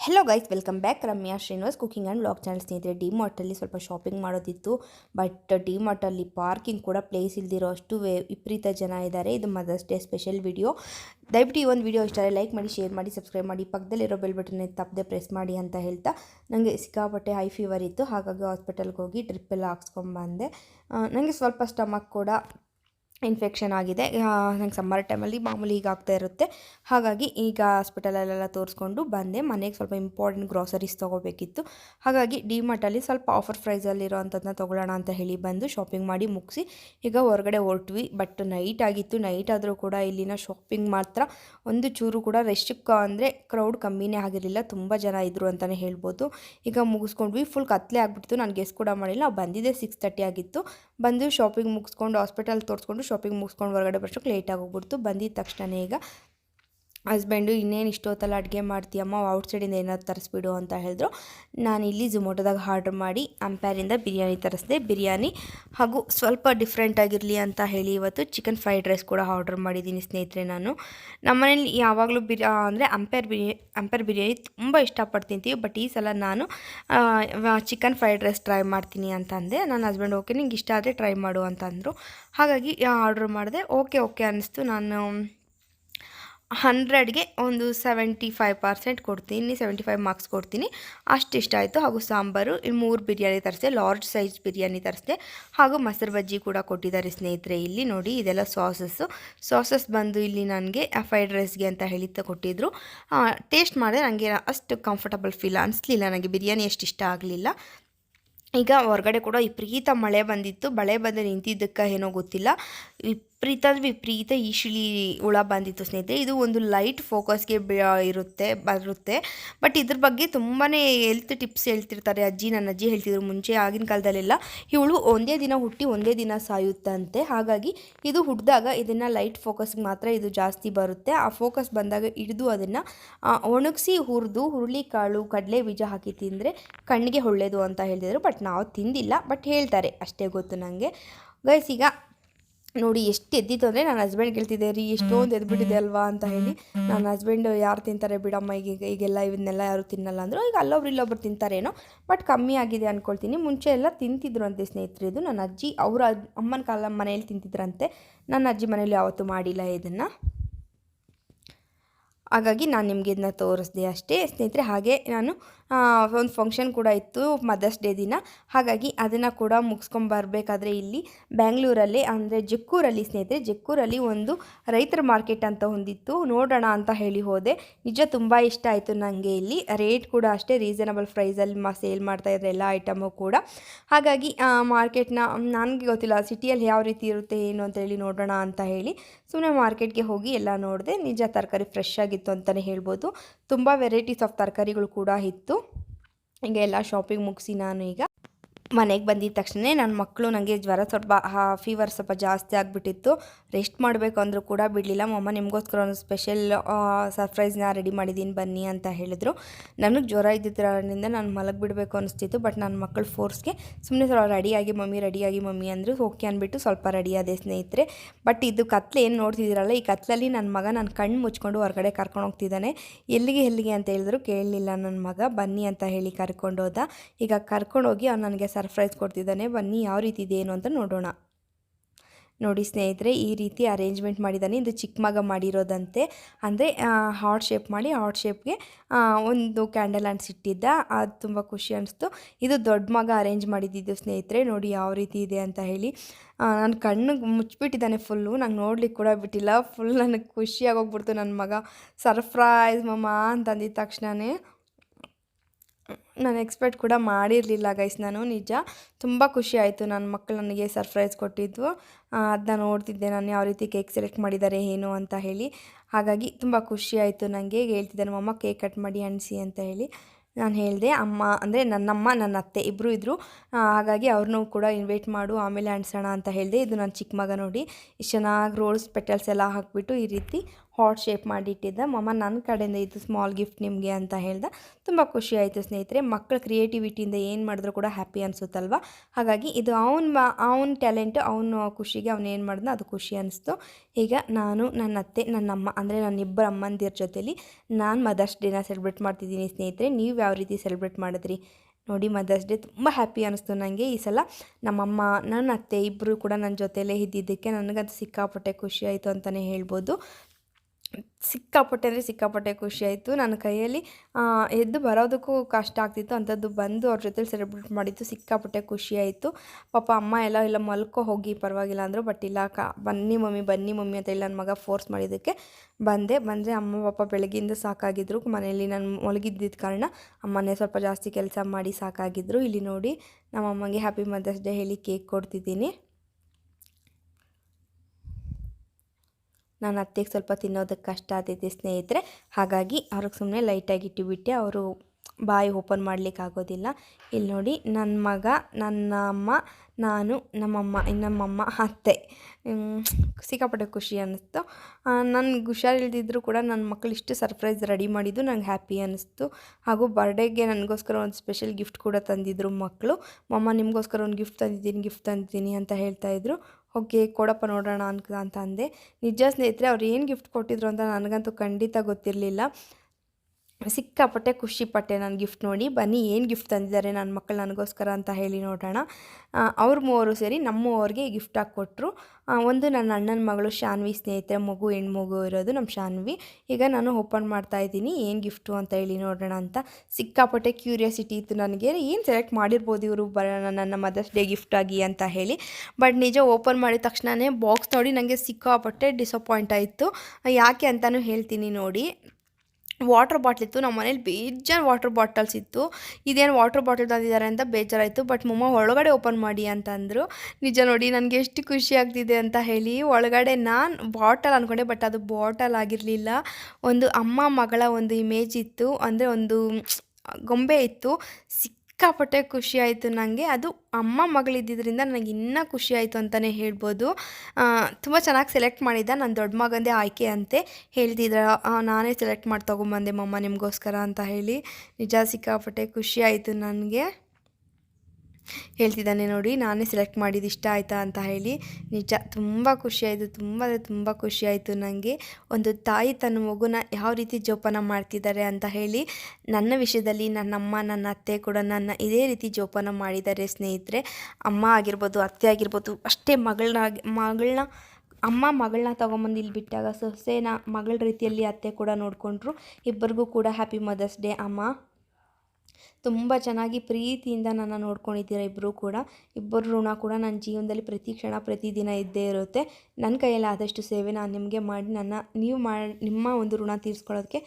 Hello guys welcome back Ramya Srinivas cooking and blog channel ಸ್ನೇಹಿತರೆ D ಮಾರ್ಟಲ್ಲಿ ಸ್ವಲ್ಪ shopping ಮಾಡೋದಿತ್ತು ಬಟ್ ಡಿ ಮಾರ್ಟಲ್ಲಿ ಪಾರ್ಕಿಂಗ್ ಕೂಡ ಪ್ಲೇಸ್ ಇಲ್ದಿರೋ ಅಷ್ಟು ವಿಪರೀತ ಜನ ಇದ್ದಾರೆ ಇದು ಮದರ್ಸ್ ಡೇ ಸ್ಪೆಷಲ್ ವಿಡಿಯೋ ದಯವಿಟ್ಟು ಈ ಒಂದು ವಿಡಿಯೋ ಇಷ್ಟ ಲೈಕ್ ಮಾಡಿ ಶೇರ್ ಮಾಡಿ ಸಬ್ಸ್ಕ್ರೈಬ್ ಮಾಡಿ, ಪಕ್ಕದಲ್ಲಿರೋ ಬೆಲ್ ಬಟನ್ ತಪ್ಪದೆ ಪ್ರೆಸ್ ಮಾಡಿ ಅಂತ ಹೇಳ್ತಾ ನನಗೆ ಸಿಕ್ಕಾಪಟ್ಟೆ ಹೈ ಫೀವರ್ ಇತ್ತು. ಹಾಗಾಗಿ ಹಾಸ್ಪಿಟಲ್ಗೆ ಹೋಗಿ ಡ್ರಿಪ್ ಎಲ್ಲ ಹಾಕ್ಸ್ಕೊಂಬಂದೆ ನನಗೆ ಸ್ವಲ್ಪ ಸ್ಟಮಕ್ ಕೂಡ ಇನ್ಫೆಕ್ಷನ್ ಆಗಿದೆ. ನಂಗೆ ಸಮ್ಮರ್ ಟೈಮಲ್ಲಿ ಮಾಮೂಲಿ ಈಗ ಆಗ್ತಾ ಇರುತ್ತೆ. ಹಾಗಾಗಿ ಈಗ ಹಾಸ್ಪಿಟಲಲ್ಲೆಲ್ಲ ತೋರಿಸ್ಕೊಂಡು ಬಂದೆ. ಮನೆಗೆ ಸ್ವಲ್ಪ ಇಂಪಾರ್ಟೆಂಟ್ ಗ್ರಾಸರೀಸ್ ತೊಗೋಬೇಕಿತ್ತು. ಹಾಗಾಗಿ ಡಿ ಮಾರ್ಟಲ್ಲಿ ಸ್ವಲ್ಪ ಆಫರ್ ಪ್ರೈಸಲ್ಲಿರೋ ಅಂಥದ್ದನ್ನ ತೊಗೊಳ್ಳೋಣ ಅಂತ ಹೇಳಿ ಬಂದು ಶಾಪಿಂಗ್ ಮಾಡಿ ಮುಗಿಸಿ, ಈಗ ಹೊರಗಡೆ ಹೊರಟ್ವಿ. ಬಟ್ ನೈಟ್ ಆಗಿತ್ತು. ನೈಟ್ ಆದರೂ ಕೂಡ ಇಲ್ಲಿನ ಶಾಪಿಂಗ್ ಮಾತ್ರ ಒಂದು ಚೂರು ಕೂಡ ರೆಸ್ಟ್ ಅಂದರೆ ಕ್ರೌಡ್ ಕಮ್ಮಿನೇ ಆಗಿರಲಿಲ್ಲ. ತುಂಬ ಜನ ಇದ್ದರು ಅಂತಲೇ ಹೇಳ್ಬೋದು. ಈಗ ಮುಗಿಸ್ಕೊಂಡ್ವಿ. ಫುಲ್ ಕತ್ಲೆ ಆಗಿಬಿಡ್ತು. ನಾನು ಗೆಸ್ ಕೂಡ ಮಾಡಿಲ್ಲ. ಬಂದಿದ್ದೆ ಸಿಕ್ಸ್ ಆಗಿತ್ತು. ಬಂದು ಶಾಪಿಂಗ್ ಮುಗಿಸ್ಕೊಂಡು ಹಾಸ್ಪಿಟಲ್ ತೋರಿಸ್ಕೊಂಡು ಶಾಪಿಂಗ್ ಮುಗಿಸ್ಕೊಂಡು ಹೊರಗಡೆ ಬರೋಷ್ಟಕ್ಕೆ ಲೇಟಾಗಿ ಹೋಗ್ಬಿಡ್ತು. ಬಂದಿದ್ದ ತಕ್ಷಣ ಈಗ ಹಸ್ಬೆಂಡು, ಇನ್ನೇನು ಇಷ್ಟೊತ್ತಲ್ಲ ಅಡುಗೆ ಮಾಡ್ತೀಯಮ್ಮ ಔಟ್ಸೈಡಿಂದ ಏನಾದ್ರು ತರಿಸ್ಬಿಡು ಅಂತ ಹೇಳಿದ್ರು. ನಾನು ಇಲ್ಲಿ ಝೊಮೊಟೊದಾಗ ಆರ್ಡ್ರ್ ಮಾಡಿ ಅಂಪ್ಯಾರಿಂದ ಬಿರಿಯಾನಿ ತರಿಸಿದೆ. ಬಿರಿಯಾನಿ ಹಾಗೂ ಸ್ವಲ್ಪ ಡಿಫ್ರೆಂಟ್ ಆಗಿರಲಿ ಅಂತ ಹೇಳಿ ಇವತ್ತು ಚಿಕನ್ ಫ್ರೈಡ್ ರೈಸ್ ಕೂಡ ಆರ್ಡ್ರ್ ಮಾಡಿದ್ದೀನಿ ಸ್ನೇಹಿತರೆ ನಾನು. ನಮ್ಮನೇಲಿ ಯಾವಾಗಲೂ ಬಿರಿಯಾ ಅಂದರೆ ಅಂಪೇರ್ ಬಿರಿಯಾನಿ ಅಂಪೇರ್ ಬಿರಿಯಾನಿ ತುಂಬ ಇಷ್ಟಪಟ್ಟು ತಿಂತೀವಿ. ಬಟ್ ಈ ಸಲ ನಾನು ಚಿಕನ್ ಫ್ರೈಡ್ ರೈಸ್ ಟ್ರೈ ಮಾಡ್ತೀನಿ ಅಂತ ಅಂದೆ ನನ್ನ ಹಸ್ಬೆಂಡ್ ಓಕೆ ನಿಂಗೆ ಇಷ್ಟ ಆದರೆ ಟ್ರೈ ಮಾಡು ಅಂತಂದರು. ಹಾಗಾಗಿ ಆರ್ಡ್ರ್ ಮಾಡಿದೆ. ಓಕೆ ಓಕೆ ಅನ್ನಿಸ್ತು. ನಾನು ಹಂಡ್ರೆಡ್ಗೆ ಒಂದು ಸೆವೆಂಟಿ ಫೈವ್ ಪರ್ಸೆಂಟ್ ಕೊಡ್ತೀನಿ, ಸೆವೆಂಟಿ ಫೈವ್ ಮಾರ್ಕ್ಸ್ ಕೊಡ್ತೀನಿ. ಅಷ್ಟು ಇಷ್ಟ ಆಯಿತು. ಹಾಗೂ ಸಾಂಬಾರು ಮೂರು ಬಿರಿಯಾನಿ ತರಿಸಿದೆ ಲಾರ್ಜ್ ಸೈಜ್ ಬಿರಿಯಾನಿ ತರಿಸಿದೆ. ಹಾಗೂ ಮೊಸರು ಬಜ್ಜಿ ಕೂಡ ಕೊಟ್ಟಿದ್ದಾರೆ ಸ್ನೇಹಿತರೆ ಇಲ್ಲಿ ನೋಡಿ, ಇದೆಲ್ಲ ಸಾಸಸ್ಸು ಸಾಸಸ್ ಬಂದು ಇಲ್ಲಿ ನನಗೆ ಫ್ರೈಡ್ ರೈಸ್ಗೆ ಅಂತ ಹೇಳಿ ಕೊಟ್ಟಿದ್ದರು ಟೇಸ್ಟ್ ಮಾಡಿದ್ರೆ ನನಗೆ ಅಷ್ಟು ಕಂಫರ್ಟಬಲ್ ಫೀಲ್ ಅನಿಸ್ಲಿಲ್ಲ ನನಗೆ ಬಿರಿಯಾನಿ ಅಷ್ಟು ಇಷ್ಟ ಆಗಲಿಲ್ಲ. ಈಗ ಹೊರಗಡೆ ಕೂಡ ವಿಪರೀತ ಮಳೆ ಬಂದಿತ್ತು. ಮಳೆ ಬಂದು ನಿಂತಿದ್ದಕ್ಕೆ ಏನೋ ಗೊತ್ತಿಲ್ಲ. ವಿಪರೀತ ಅಂದರೆ ವಿಪರೀತ ಈಶಿಲಿ ಹುಳ ಬಂದಿತ್ತು ಸ್ನೇಹಿತರೆ. ಇದು ಒಂದು ಲೈಟ್ ಫೋಕಸ್ಗೆ ಇರುತ್ತೆ, ಬರುತ್ತೆ. ಬಟ್ ಇದ್ರ ಬಗ್ಗೆ ತುಂಬಾ ಹೆಲ್ತ್ ಟಿಪ್ಸ್ ಹೇಳ್ತಿರ್ತಾರೆ ಅಜ್ಜಿ ನನ್ನ ಅಜ್ಜಿ ಹೇಳ್ತಿದ್ರು ಮುಂಚೆ ಆಗಿನ ಕಾಲದಲ್ಲೆಲ್ಲ. ಇವಳು ಒಂದೇ ದಿನ ಹುಟ್ಟಿ ಒಂದೇ ದಿನ ಸಾಯುತ್ತಂತೆ. ಹಾಗಾಗಿ ಇದು ಹುಟ್ಟಿದಾಗ ಇದನ್ನು ಲೈಟ್ ಫೋಕಸ್ಗೆ ಮಾತ್ರ ಇದು ಜಾಸ್ತಿ ಬರುತ್ತೆ. ಆ ಫೋಕಸ್ ಬಂದಾಗ ಹಿಡಿದು ಅದನ್ನು ಒಣಗಿಸಿ ಹುರಿದು ಹುರುಳಿಕಾಳು ಕಡಲೆ ಬೀಜ ಹಾಕಿ ತಿಂದರೆ ಕಣ್ಣಿಗೆ ಒಳ್ಳೆಯದು ಅಂತ ಹೇಳಿದರು ಬಟ್ ನಾವು ತಿಂದಿಲ್ಲ. ಬಟ್ ಹೇಳ್ತಾರೆ. ಅಷ್ಟೇ ಗೊತ್ತು ನನಗೆ ಗೈಸ್ ಈಗ ನೋಡಿ ಎಷ್ಟು ಎದ್ದಿತ್ತು ಅಂದರೆ ನನ್ನ ಹಸ್ಬೆಂಡ್ ಕೇಳ್ತಿದ್ದೆ ರೀ ಎಷ್ಟೊಂದು ಎದ್ಬಿಟ್ಟಿದೆ ಅಲ್ವಾ? ಅಂತ ಹೇಳಿ ನನ್ನ ಹಸ್ಬೆಂಡ್ ಯಾರು ತಿಂತಾರೆ ಬಿಡಮ್ಮ ಈಗ ಈಗೆಲ್ಲ ಇವನ್ನೆಲ್ಲ ಯಾರು ತಿನ್ನಲ್ಲ ಅಂದರು ಈಗ ಅಲ್ಲೊಬ್ರು ಇಲ್ಲೊಬ್ರು ತಿಂತಾರೇನೋ ಬಟ್ ಕಮ್ಮಿ ಆಗಿದೆ ಅಂದ್ಕೊಳ್ತೀನಿ ಮುಂಚೆ ಎಲ್ಲ ತಿಂತಿದ್ರು ಅಂತೆ ಸ್ನೇಹಿತರು ಇದು ನನ್ನ ಅಜ್ಜಿ ಅವರ ಅಮ್ಮನ ಕಾಲ ಮನೇಲಿ ತಿಂತಿದ್ರಂತೆ. ನನ್ನ ಅಜ್ಜಿ ಮನೇಲಿ ಯಾವತ್ತೂ ಮಾಡಿಲ್ಲ ಇದನ್ನು. ಹಾಗಾಗಿ ನಾನು ನಿಮಗೆ ಇದನ್ನ ತೋರಿಸ್ದೆ ಅಷ್ಟೇ. ಸ್ನೇಹಿತರೆ ಹಾಗೆ ನಾನು ಒಂದು ಫಂಕ್ಷನ್ ಕೂಡ ಇತ್ತು ಮದರ್ಸ್ ಡೇ ದಿನ. ಹಾಗಾಗಿ ಅದನ್ನು ಕೂಡ ಮುಗಿಸ್ಕೊಂಬರ್ಬೇಕಾದ್ರೆ ಇಲ್ಲಿ ಬ್ಯಾಂಗ್ಳೂರಲ್ಲಿ ಅಂದರೆ ಜಕ್ಕೂರಲ್ಲಿ ಸ್ನೇಹಿತರೆ ಜಕ್ಕೂರಲ್ಲಿ ಒಂದು ರೈತರ ಮಾರ್ಕೆಟ್ ಅಂತ ಹೊಂದಿತ್ತು ನೋಡೋಣ ಅಂತ ಹೇಳಿ ಹೋದೆ. ನಿಜ ತುಂಬ ಇಷ್ಟ ಆಯಿತು ನನಗೆ ಇಲ್ಲಿ. ರೇಟ್ ಕೂಡ ಅಷ್ಟೇ ರೀಸನಬಲ್ ಪ್ರೈಸಲ್ಲಿ ಮಾ ಸೇಲ್ ಮಾಡ್ತಾಯಿದ್ರು ಎಲ್ಲ ಐಟಮು ಕೂಡ. ಹಾಗಾಗಿ ಮಾರ್ಕೆಟ್ನ ನನಗೆ ಗೊತ್ತಿಲ್ಲ ಸಿಟಿಯಲ್ಲಿ ಯಾವ ರೀತಿ ಇರುತ್ತೆ, ಏನು ಅಂತ ಹೇಳಿ ನೋಡೋಣ ಅಂತ ಹೇಳಿ ಸುಮ್ಮನೆ ಮಾರ್ಕೆಟ್ಗೆ ಹೋಗಿ ಎಲ್ಲ ನೋಡಿದೆ. ನಿಜ ತರಕಾರಿ ಫ್ರೆಶ್ ಆಗಿತ್ತು ಅಂತಲೇ ಹೇಳ್ಬೋದು. ತುಂಬ ವೆರೈಟೀಸ್ ಆಫ್ ತರಕಾರಿಗಳು ಕೂಡ ಇತ್ತು. ಹಿಂಗೆ ಎಲ್ಲ ಶಾಪಿಂಗ್ ಮುಗಿಸಿ ನಾನು ಈಗ ಮನೆಗೆ ಬಂದಿದ್ದ ತಕ್ಷಣ ನನ್ನ ಮಕ್ಕಳು ನನಗೆ ಜ್ವರ ಸ್ವಲ್ಪ ಫೀವರ್ ಸ್ವಲ್ಪ ಜಾಸ್ತಿ ಆಗಿಬಿಟ್ಟಿತ್ತು. ರೆಸ್ಟ್ ಮಾಡಬೇಕು ಅಂದರೂ ಕೂಡ ಬಿಡಲಿಲ್ಲ. ಮಮ್ಮ, ನಿಮಗೋಸ್ಕರ ಒಂದು ಸ್ಪೆಷಲ್ ಸರ್ಪ್ರೈಸ್ನ ರೆಡಿ ಮಾಡಿದ್ದೀನಿ ಬನ್ನಿ ಅಂತ ಹೇಳಿದ್ರು. ನನಗೆ ಜ್ವರ ಇದ್ದಿದ್ದರಿಂದ ನಾನು ಮಲಗಿಬಿಡಬೇಕು ಅನಿಸ್ತಿತ್ತು ಬಟ್ ನನ್ನ ಮಕ್ಕಳು ಫೋರ್ಸ್ಗೆ ಸುಮ್ಮನೆ ಸ್ವಲ್ಪ ರೆಡಿಯಾಗಿ ಮಮ್ಮಿ ರೆಡಿಯಾಗಿ ಮಮ್ಮಿ, ಅಂದರು. ಓಕೆ ಅಂದ್ಬಿಟ್ಟು ಸ್ವಲ್ಪ ರೆಡಿ ಆದೆ ಸ್ನೇಹಿತರೆ. ಬಟ್ ಇದು ಕತ್ಲೆ ಏನು ನೋಡ್ತಿದ್ದೀರಲ್ಲ ಈ ಕತ್ಲಲ್ಲಿ ನನ್ನ ಮಗ ನನ್ನ ಕಣ್ಣು ಮುಚ್ಕೊಂಡು ಹೊರಗಡೆ ಕರ್ಕೊಂಡು ಹೋಗ್ತಿದ್ದಾನೆ ಎಲ್ಲಿಗೆ ಎಲ್ಲಿಗೆ ಅಂತ ಹೇಳಿದ್ರು, ಕೇಳಲಿಲ್ಲ ನನ್ನ ಮಗ, ಬನ್ನಿ, ಅಂತ ಹೇಳಿ ಕರ್ಕೊಂಡೋದ ಈಗ ಕರ್ಕೊಂಡೋಗಿ ಅವ್ನು ನನಗೆ ಸರ್ಪ್ರೈಸ್ ಕೊಡ್ತಿದ್ದಾನೆ. ಬನ್ನಿ, ಯಾವ ರೀತಿ ಇದೆ ಏನು ಅಂತ ನೋಡೋಣ. ನೋಡಿ ಸ್ನೇಹಿತರೆ, ಈ ರೀತಿ ಅರೇಂಜ್ಮೆಂಟ್ ಮಾಡಿದ್ದಾನೆ. ಇದು ಚಿಕ್ಕ ಮಗ ಮಾಡಿರೋದಂತೆ. ಅಂದರೆ ಹಾರ್ಟ್ ಶೇಪ್ ಮಾಡಿ ಹಾರ್ಟ್ ಶೇಪ್ಗೆ ಒಂದು ಕ್ಯಾಂಡಲ್ ಅಂಟಿಸಿಟ್ಟಿದ್ದ ಅದು ತುಂಬ ಖುಷಿ ಅನಿಸ್ತು. ಇದು ದೊಡ್ಡ ಮಗ ಅರೇಂಜ್ ಮಾಡಿದ್ದಿದ್ದು ಸ್ನೇಹಿತರೆ. ನೋಡಿ ಯಾವ ರೀತಿ ಇದೆ ಅಂತ ಹೇಳಿ. ನನ್ನ ಕಣ್ಣಿಗೆ ಮುಚ್ಚಿಬಿಟ್ಟಿದ್ದಾನೆ ಫುಲ್ಲು ನಂಗೆ ನೋಡ್ಲಿಕ್ಕೆ ಕೂಡ ಬಿಟ್ಟಿಲ್ಲ. ಫುಲ್ ನನಗೆ ಖುಷಿಯಾಗೋಗ್ಬಿಡ್ತು ನನ್ನ ಮಗ. ಸರ್ಪ್ರೈಸ್ ಮಮ್ಮ ಅಂತಂದಿದ್ದ ತಕ್ಷಣವೇ ನಾನು ಎಕ್ಸ್ಪೆಕ್ಟ್ ಕೂಡ ಮಾಡಿರಲಿಲ್ಲ ಗೈಸ್ ನಾನು, ನಿಜ. ತುಂಬ ಖುಷಿ ಆಯಿತು ನನ್ನ ಮಕ್ಕಳು ನನಗೆ ಸರ್ಪ್ರೈಸ್ ಕೊಟ್ಟಿದ್ದು. ಅದನ್ನ ನೋಡ್ತಿದ್ದೆ ನಾನು ಯಾವ ರೀತಿ ಕೇಕ್ ಸೆಲೆಕ್ಟ್ ಮಾಡಿದ್ದಾರೆ, ಏನು ಅಂತ ಹೇಳಿ. ಹಾಗಾಗಿ ತುಂಬ ಖುಷಿ ಆಯಿತು ನನಗೆ ಹೇಳ್ತಿದ್ದೆ ನಮ್ಮಮ್ಮ ಕೇಕ್ ಕಟ್ ಮಾಡಿ ಅಣಿಸಿ ಅಂತ ಹೇಳಿ. ನಾನು ಹೇಳಿದೆ, ಅಮ್ಮ ಅಂದರೆ ನನ್ನಮ್ಮ, ನನ್ನ ಅತ್ತೆ ಇಬ್ಬರು ಇದ್ದರು ಹಾಗಾಗಿ ಅವ್ರನ್ನೂ ಕೂಡ ಇನ್ವೈಟ್ ಮಾಡು, ಆಮೇಲೆ ಅಣಿಸೋಣ ಅಂತ ಹೇಳಿದೆ. ಇದು ನನ್ನ ಚಿಕ್ಕ ಮಗ ನೋಡಿ. ಇಷ್ಟು ಚೆನ್ನಾಗಿ ರೋಲ್ಸ್ ಪೆಟಲ್ಸ್ ಎಲ್ಲ ಹಾಕಿಬಿಟ್ಟು ಈ ರೀತಿ ಹಾಟ್ ಶೇಪ್ ಮಾಡಿಟ್ಟಿದ್ದೆ. ಮಮ್ಮ ನನ್ನ ಕಡೆಯಿಂದ ಇದು ಸ್ಮಾಲ್ ಗಿಫ್ಟ್ ನಿಮಗೆ ಅಂತ ಹೇಳ್ದೆ. ತುಂಬ ಖುಷಿ ಆಯಿತು ಸ್ನೇಹಿತರೆ. ಮಕ್ಕಳ ಕ್ರಿಯೇಟಿವಿಟಿಯಿಂದ ಏನು ಮಾಡಿದ್ರು ಕೂಡ ಹ್ಯಾಪಿ ಅನಿಸುತ್ತಲ್ವ? ಹಾಗಾಗಿ ಇದು ಅವನ ಅವನ ಟ್ಯಾಲೆಂಟ್ ಅವನು ಖುಷಿಗೆ ಅವ್ನು ಏನು ಮಾಡಿದ್ನ, ಅದು ಖುಷಿ ಅನಿಸ್ತು. ಈಗ ನಾನು ನನ್ನ ಅತ್ತೆ ನನ್ನ ಅಮ್ಮ, ಅಂದರೆ ನನ್ನ ಇಬ್ಬರು ಅಮ್ಮಂದಿರ ಜೊತೇಲಿ ನಾನು ಮದರ್ಸ್ ಡೇನ ಸೆಲೆಬ್ರೇಟ್ ಮಾಡ್ತಿದ್ದೀನಿ ಸ್ನೇಹಿತರೆ. ನೀವು ಯಾವ ರೀತಿ ಸೆಲೆಬ್ರೇಟ್ ಮಾಡಿದ್ರಿ? ನೋಡಿ ಮದರ್ಸ್ ಡೇ ತುಂಬ ಹ್ಯಾಪಿ ಅನ್ನಿಸ್ತು ನನಗೆ ಈ ಸಲ. ನಮ್ಮಮ್ಮ ನನ್ನ ಅತ್ತೆ ಇಬ್ಬರು ಕೂಡ ನನ್ನ ಜೊತೆಯಲ್ಲೇ ಇದ್ದಿದ್ದಕ್ಕೆ ನನಗದು ಸಿಕ್ಕಾಪಟ್ಟೆ ಖುಷಿ ಆಯಿತು ಅಂತಲೇ ಹೇಳ್ಬೋದು. ಸಿಕ್ಕಾಪಟ್ಟೆ ಅಂದರೆ ಸಿಕ್ಕಾಪಟ್ಟೆ ಖುಷಿ ಆಯಿತು. ನನ್ನ ಕೈಯಲ್ಲಿ ಎದ್ದು ಬರೋದಕ್ಕೂ ಕಷ್ಟ ಆಗ್ತಿತ್ತು. ಅಂಥದ್ದು ಬಂದು ಅವ್ರ ಜೊತೆ ಸೆಲೆಬ್ರೇಟ್ ಮಾಡಿದ್ದು ಸಿಕ್ಕಾಪಟ್ಟೆ ಖುಷಿ ಆಯಿತು. ಪಾಪ ಅಮ್ಮ ಎಲ್ಲ, ಇಲ್ಲ, ಮಲ್ಕೋ, ಹೋಗಿ, ಪರವಾಗಿಲ್ಲ ಅಂದರು. ಬಟ್ ಇಲ್ಲ, ಕ, ಬನ್ನಿ ಮಮ್ಮಿ ಬನ್ನಿ ಮಮ್ಮಿ ಅಂತ ಇಲ್ಲ ನನ್ನ ಮಗ ಫೋರ್ಸ್ ಮಾಡಿದ್ದಕ್ಕೆ ಬಂದೆ. ಬಂದರೆ ಅಮ್ಮ, ಪಾಪ ಬೆಳಗ್ಗೆಯಿಂದ ಸಾಕಾಗಿದ್ದರು ಮನೆಯಲ್ಲಿ ನಾನು ಮಲಗಿದ್ದಿದ್ದ ಕಾರಣ ಅಮ್ಮನೇ ಸ್ವಲ್ಪ ಜಾಸ್ತಿ ಕೆಲಸ ಮಾಡಿ ಸಾಕಾಗಿದ್ದರು ಇಲ್ಲಿ ನೋಡಿ ನಮ್ಮ ಅಮ್ಮಗೆ ಹ್ಯಾಪಿ ಮದರ್ಸ್ ಡೇ ಹೇಳಿ ಕೇಕ್ ಕೊಡ್ತಿದ್ದೀನಿ. ನನ್ನ ಅತ್ತೆಗೆ ಸ್ವಲ್ಪ ತಿನ್ನೋದಕ್ಕೆ ಕಷ್ಟ ಆಗ್ತೈತೆ ಸ್ನೇಹಿತರೆ. ಹಾಗಾಗಿ ಅವ್ರಿಗೆ ಸುಮ್ಮನೆ ಲೈಟಾಗಿ ಇಟ್ಟುಬಿಟ್ಟೆ ಅವರು ಬಾಯಿ ಓಪನ್ ಮಾಡಲಿಕ್ಕೆ ಆಗೋದಿಲ್ಲ. ಇಲ್ಲಿ ನೋಡಿ ನನ್ನ ಮಗ, ನನ್ನ ಅಮ್ಮ, ನಾನು, ನಮ್ಮಮ್ಮ ನಮ್ಮಮ್ಮ ಅತ್ತೆ. ಸಿಕ್ಕಾಪಟ್ಟೆ ಖುಷಿ ಅನ್ನಿಸ್ತು. ನನಗೆ ಹುಷಾರಿಲ್ದಿದ್ರು ಕೂಡ ನನ್ನ ಮಕ್ಕಳು ಇಷ್ಟು ಸರ್ಪ್ರೈಸ್ ರೆಡಿ ಮಾಡಿದ್ದು ನಂಗೆ ಹ್ಯಾಪಿ ಅನ್ನಿಸ್ತು. ಹಾಗೂ ಬರ್ಡೇಗೆ ನನಗೋಸ್ಕರ ಒಂದು ಸ್ಪೆಷಲ್ ಗಿಫ್ಟ್ ಕೂಡ ತಂದಿದ್ರು ಮಕ್ಕಳು ಮಮ್ಮ, ನಿಮಗೋಸ್ಕರ ಒಂದು ಗಿಫ್ಟ್ ತಂದಿದ್ದೀನಿ ಗಿಫ್ಟ್ ತಂದಿದ್ದೀನಿ ಅಂತ ಹೇಳ್ತಾಯಿದ್ರು ಓಕೆ ಕೊಡಪ್ಪ ನೋಡೋಣ ಅಂತ ಅಂದೆ ನಿಜ ಸ್ನೇಹಿತರೆ, ಅವ್ರು ಏನು ಗಿಫ್ಟ್ ಕೊಟ್ಟಿದ್ರು ಅಂತ ನನಗಂತೂ ಖಂಡಿತ ಗೊತ್ತಿರಲಿಲ್ಲ. ಸಿಕ್ಕಾಪಟ್ಟೆ ಖುಷಿಪಟ್ಟೆ ನಾನು ಗಿಫ್ಟ್ ನೋಡಿ. ಬನ್ನಿ, ಏನು ಗಿಫ್ಟ್ ತಂದಿದ್ದಾರೆ ನನ್ನ ಮಕ್ಕಳು ನನಗೋಸ್ಕರ ಅಂತ ಹೇಳಿ ನೋಡೋಣ. ಅವ್ರ ಮೂವರು ಸೇರಿ ನಮ್ಮವ್ರಿಗೆ ಗಿಫ್ಟ್ ಹಾಕ್ಕೊಟ್ರು ಒಂದು ನನ್ನ ಅಣ್ಣನ ಮಗಳು ಶಾನ್ವಿ ಸ್ನೇಹಿತರೆ, ಮಗು, ಹೆಣ್ಮಗು ಇರೋದು ನಮ್ಮ ಶಾನ್ವಿ. ಈಗ ನಾನು ಓಪನ್ ಮಾಡ್ತಾ ಇದ್ದೀನಿ, ಏನು ಗಿಫ್ಟು ಅಂತ ಹೇಳಿ ನೋಡೋಣ ಅಂತ. ಸಿಕ್ಕಾಪಟ್ಟೆ ಕ್ಯೂರಿಯಾಸಿಟಿ ಇತ್ತು ನನಗೆ. ಏನು ಸೆಲೆಕ್ಟ್ ಮಾಡಿರ್ಬೋದು ಇವರು ಬರ ನನ್ನ ಮದರ್ಸ್ ಡೇ ಗಿಫ್ಟ್ ಆಗಿ ಅಂತ ಹೇಳಿ. ಬಟ್ ನಿಜ ಓಪನ್ ಮಾಡಿದ ತಕ್ಷಣವೇ ಬಾಕ್ಸ್ ನೋಡಿ ನನಗೆ ಸಿಕ್ಕಾಪಟ್ಟೆ ಡಿಸಪಾಯಿಂಟ್ ಆಯಿತು. ಯಾಕೆ ಅಂತಲೂ ಹೇಳ್ತೀನಿ ನೋಡಿ. ವಾಟರ್ ಬಾಟ್ಲ್ ಇತ್ತು. ನಮ್ಮ ಮನೇಲಿ ಬೇಜಾರು ವಾಟರ್ ಬಾಟಲ್ಸ್ ಇತ್ತು. ಇದೇನು ವಾಟರ್ ಬಾಟಲ್ ತಂದಿದ್ದಾರೆ ಅಂತ ಬೇಜಾರಾಯಿತು. ಬಟ್ ಮಮ್ಮ, ಒಳಗಡೆ ಓಪನ್ ಮಾಡಿ ಅಂತಂದರು. ನಿಜ ನೋಡಿ, ನನಗೆ ಎಷ್ಟು ಖುಷಿ ಆಗ್ತಿದೆ ಅಂತ ಹೇಳಿ ಒಳಗಡೆ ನಾನು ಬಾಟಲ್ ಅಂದ್ಕೊಂಡೆ ಬಟ್ ಅದು ಬಾಟಲ್ ಆಗಿರಲಿಲ್ಲ. ಒಂದು ಅಮ್ಮ ಮಗಳ ಒಂದು ಇಮೇಜ್ ಇತ್ತು. ಅಂದರೆ ಒಂದು ಗೊಂಬೆ ಇತ್ತು. ಸಿಕ್ಕಾಪಟ್ಟೆ ಖುಷಿ ಆಯಿತು ನನಗೆ ಅದು ಅಮ್ಮ ಮಗಳಿದ್ದರಿಂದ ನನಗೆ ಇನ್ನೂ ಖುಷಿ ಆಯಿತು ಅಂತಲೇ ಹೇಳ್ಬೋದು. ತುಂಬ ಚೆನ್ನಾಗಿ ಸೆಲೆಕ್ಟ್ ಮಾಡಿದ್ದ ನನ್ನ ದೊಡ್ಡ ಮಗಂದೇ ಆಯ್ಕೆ ಅಂತೆ ಹೇಳ್ತಿದ್ರ. ನಾನೇ ಸೆಲೆಕ್ಟ್ ಮಾಡಿ ತೊಗೊಂಬಂದೆ ಮಮ್ಮ ನಿಮಗೋಸ್ಕರ ಅಂತ ಹೇಳಿ. ನಿಜ ಸಿಕ್ಕಾಪಟ್ಟೆ ಖುಷಿ ಆಯಿತು ನನಗೆ. ಹೇಳ್ತಿದ್ದಾನೆ ನೋಡಿ, ನಾನೇ ಸೆಲೆಕ್ಟ್ ಮಾಡಿದ್ದು ಇಷ್ಟ ಆಯಿತಾ ಅಂತ ಹೇಳಿ. ನಿಜ, ತುಂಬ ಖುಷಿಯಾಯಿತು ತುಂಬ ಅಂದರೆ ತುಂಬ ಖುಷಿಯಾಯಿತು ನನಗೆ ಒಂದು ತಾಯಿ ತನ್ನ ಮಗುನ ಯಾವ ರೀತಿ ಜೋಪಾನ ಮಾಡ್ತಿದ್ದಾರೆ ಅಂತ ಹೇಳಿ, ನನ್ನ ವಿಷಯದಲ್ಲಿ ನನ್ನಮ್ಮ ನನ್ನ ಅತ್ತೆ ಕೂಡ ನನ್ನ ಇದೇ ರೀತಿ ಜೋಪಾನ ಮಾಡಿದ್ದಾರೆ ಸ್ನೇಹಿತರೆ. ಅಮ್ಮ ಆಗಿರ್ಬೋದು, ಅತ್ತೆ ಆಗಿರ್ಬೋದು, ಅಷ್ಟೇ ಮಗಳನ್ನ ಮಗಳನ್ನ, ಅಮ್ಮ ಮಗಳನ್ನ ತೊಗೊಂಬಂದು ಇಲ್ಲಿ ಬಿಟ್ಟಾಗ ಸೊಸೆನ ಮಗಳ ರೀತಿಯಲ್ಲಿ ಅತ್ತೆ ಕೂಡ ನೋಡಿಕೊಂಡ್ರು. ಇಬ್ಬರಿಗೂ ಕೂಡ ಹ್ಯಾಪಿ ಮದರ್ಸ್ ಡೇ ಅಮ್ಮ. ತುಂಬ ಚೆನ್ನಾಗಿ ಪ್ರೀತಿಯಿಂದ ನನ್ನ ನೋಡ್ಕೊಂಡಿದ್ದೀರ ಇಬ್ಬರೂ ಕೂಡ. ಇಬ್ಬರು ಋಣ ಕೂಡ ನನ್ನ ಜೀವನದಲ್ಲಿ ಪ್ರತಿ ಕ್ಷಣ ಪ್ರತಿದಿನ ಇದ್ದೇ ಇರುತ್ತೆ. ನನ್ನ ಕೈಯಲ್ಲಿ ಆದಷ್ಟು ಸೇವೆ ನಾನು ನಿಮಗೆ ಮಾಡಿ ನನ್ನ, ನೀವು ಮಾಡಿ ನಿಮ್ಮ ಒಂದು ಋಣ ತೀರಿಸ್ಕೊಳ್ಳೋದಕ್ಕೆ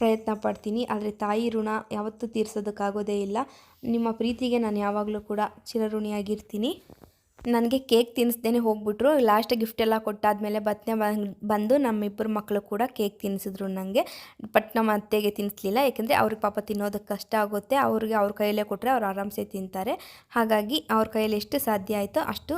ಪ್ರಯತ್ನ ಪಡ್ತೀನಿ. ಆದರೆ ತಾಯಿ ಋಣ ಯಾವತ್ತೂ ತೀರ್ಸೋದಕ್ಕಾಗೋದೇ ಇಲ್ಲ. ನಿಮ್ಮ ಪ್ರೀತಿಗೆ ನಾನು ಯಾವಾಗಲೂ ಕೂಡ ಚಿರಋಣಿಯಾಗಿರ್ತೀನಿ. ನನಗೆ ಕೇಕ್ ತಿನ್ನಿಸ್ದೇನೆ ಹೋಗ್ಬಿಟ್ರು. ಲಾಸ್ಟ್ ಗಿಫ್ಟ್ ಎಲ್ಲ ಕೊಟ್ಟಾದ್ಮೇಲೆ ಬತ್ನೆ ಬಂದು ನಮ್ಮಿಬ್ಬರು ಮಕ್ಕಳು ಕೂಡ ಕೇಕ್ ತಿನ್ನಿಸಿದ್ರು ನನಗೆ ಬಟ್ ನಮ್ಮ ಅತ್ತೆಗೆ ತಿನ್ನಿಸ್ಲಿಲ್ಲ ಏಕೆಂದರೆ ಅವ್ರಿಗೆ ಪಾಪ ತಿನ್ನೋದಕ್ಕೆ ಕಷ್ಟ ಆಗುತ್ತೆ. ಅವ್ರಿಗೆ ಅವ್ರ ಕೈಯಲ್ಲೇ ಕೊಟ್ಟರೆ ಅವ್ರು ಆರಾಮ್ಸೆ ತಿಂತಾರೆ. ಹಾಗಾಗಿ ಅವ್ರ ಕೈಯಲ್ಲಿ ಎಷ್ಟು ಸಾಧ್ಯ ಆಯಿತೋ ಅಷ್ಟು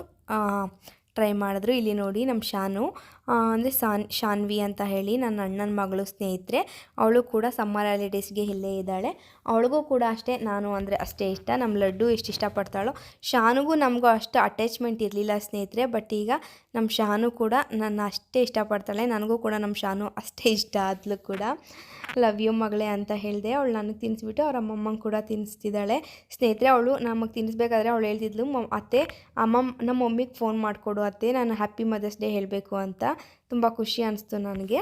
ಟ್ರೈ ಮಾಡಿದ್ರು. ಇಲ್ಲಿ ನೋಡಿ ನಮ್ಮ ಶಾನು. ಅಂದರೆ ಸಾನ್, ಶಾನ್ವಿ ಅಂತ ಹೇಳಿ ನನ್ನ ಅಣ್ಣನ ಮಗಳು ಸ್ನೇಹಿತರೆ. ಅವಳು ಕೂಡ ಸಮ್ಮರ್ ಹಾಲಿಡೇಸ್ಗೆ ಇಲ್ಲೇ ಇದ್ದಾಳೆ. ಅವಳಿಗೂ ಕೂಡ ಅಷ್ಟೇ, ನಾನು ಅಂದರೆ ಅಷ್ಟೇ ಇಷ್ಟ. ನಮ್ಮ ಲಡ್ಡು ಎಷ್ಟು ಇಷ್ಟಪಡ್ತಾಳೋ. ಶಾನುಗೂ ನಮಗೂ ಅಷ್ಟು ಅಟ್ಯಾಚ್ಮೆಂಟ್ ಇರಲಿಲ್ಲ ಸ್ನೇಹಿತರೆ. ಬಟ್ ಈಗ ನಮ್ಮ ಶಾನು ಕೂಡ ನನ್ನ ಅಷ್ಟೇ ಇಷ್ಟಪಡ್ತಾಳೆ. ನನಗೂ ಕೂಡ ನಮ್ಮ ಶಾನು ಅಷ್ಟೇ ಇಷ್ಟ ಆದ್ಲು ಕೂಡ. ಲವ್ ಯು ಮಗಳೇ ಅಂತ ಹೇಳಿದೆ. ಅವಳು ನನಗೆ ತಿನ್ನಿಸ್ಬಿಟ್ಟು ಅವ್ರ ಅಮ್ಮಮ್ಮಂಗೆ ಕೂಡ ತಿನ್ನಿಸ್ತಿದ್ದಾಳೆ ಸ್ನೇಹಿತರೆ, ಅವಳು ನಮಗೆ ತಿನ್ನಿಸ್ಬೇಕಾದ್ರೆ ಅವಳು ಹೇಳ್ತಿದ್ಲು ಅತ್ತೆ ಅಮ್ಮ ನಮ್ಮ ಮಮ್ಮಿಗೆ ಫೋನ್ ಮಾಡಿಕೊಡು ಅತ್ತೆ. ನಾನು ಹ್ಯಾಪಿ ಮದರ್ಸ್ ಡೇ ಹೇಳಬೇಕು ಅಂತ. ತುಂಬ ಖುಷಿ ಅನಿಸ್ತು ನನಗೆ.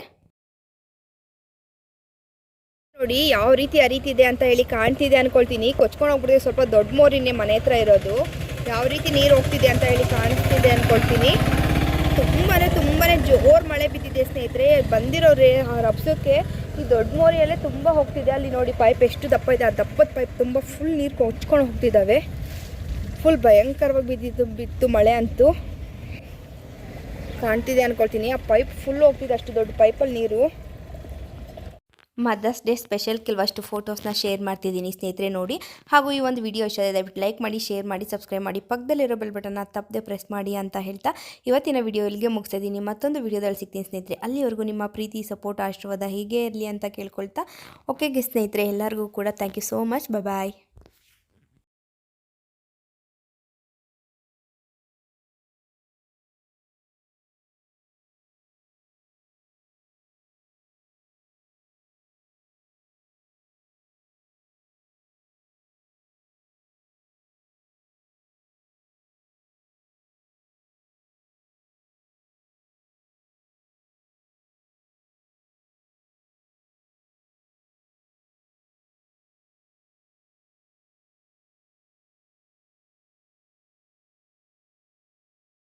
ನೋಡಿ, ಯಾವ ರೀತಿ ಅರಿತಿದೆ ಅಂತ ಹೇಳಿ ಕಾಣ್ತಿದೆ ಅನ್ಕೊಳ್ತೀನಿ. ಕೊಚ್ಕೊಂಡು ಹೋಗ್ಬಿಟ್ಟಿದೆ, ಸ್ವಲ್ಪ ದೊಡ್ಡ ಮೋರಿನೇ ಮನೆ ಹತ್ರ ಇರೋದು. ಯಾವ ರೀತಿ ನೀರು ಹೋಗ್ತಿದೆ ಅಂತ ಹೇಳಿ ಕಾಣಿಸ್ತಿದೆ ಅನ್ಕೊಳ್ತೀನಿ. ತುಂಬಾ ತುಂಬಾ ಜೋರು ಮಳೆ ಬಿದ್ದಿದೆ ಸ್ನೇಹಿತರೆ. ಬಂದಿರೋರೆ ರಬ್ಸೋಕ್ಕೆ ಈ ದೊಡ್ಡ ಮೋರಿಯಲ್ಲೇ ತುಂಬ ಹೋಗ್ತಿದೆ. ಅಲ್ಲಿ ನೋಡಿ ಪೈಪ್ ಎಷ್ಟು ದಪ್ಪ ಇದೆ. ಆ ದಪ್ಪದ ಪೈಪ್ ತುಂಬ ಫುಲ್ ನೀರು ಕೊಚ್ಕೊಂಡು ಹೋಗ್ತಿದ್ದಾವೆ ಫುಲ್ ಭಯಂಕರವಾಗಿ ಬಿದ್ದಿದ್ದು, ಬಿತ್ತು ಮಳೆ ಅಂತೂ. ಕಾಣ್ತಿದೆ ಅನ್ಕೊಳ್ತೀನಿ. ಆ ಪೈಪ್ ಫುಲ್ ಹೋಗ್ತಿದೆ ಅಷ್ಟು ದೊಡ್ಡ ಪೈಪಲ್ಲಿ ನೀರು. ಮದರ್ಸ್ ಡೇ ಸ್ಪೆಷಲ್ ಕೆಲವಷ್ಟು ಫೋಟೋಸ್ನ ಶೇರ್ ಮಾಡ್ತಿದ್ದೀನಿ ಸ್ನೇಹಿತರೆ ನೋಡಿ. ಹಾಗೂ ಈ ಒಂದು ವಿಡಿಯೋ ಇಷ್ಟ ದಯವಿಟ್ಟು ಲೈಕ್ ಮಾಡಿ ಶೇರ್ ಮಾಡಿ ಸಬ್ಸ್ಕ್ರೈಬ್ ಮಾಡಿ. ಪಕ್ಕದಲ್ಲಿರೋ ಬೆಲ್ ಬಟನ್ನ ತಪ್ಪದೆ ಪ್ರೆಸ್ ಮಾಡಿ ಅಂತ ಹೇಳ್ತಾ ಇವತ್ತಿನ ವಿಡಿಯೋ ಇಲ್ಲಿಗೆ ಮುಗಿಸಿದ್ದೀನಿ ಮತ್ತೊಂದು ವಿಡಿಯೋದಲ್ಲಿ ಸಿಗ್ತೀನಿ ಸ್ನೇಹಿತರೆ. ಅಲ್ಲಿವರೆಗೂ ನಿಮ್ಮ ಪ್ರೀತಿ ಸಪೋರ್ಟ್ ಆಶೀರ್ವಾದ ಹೀಗೆ ಇರಲಿ ಅಂತ ಕೇಳ್ಕೊಳ್ತಾ. ಓಕೆ ಸ್ನೇಹಿತರೆ, ಎಲ್ಲರಿಗೂ ಕೂಡ thank you so much bye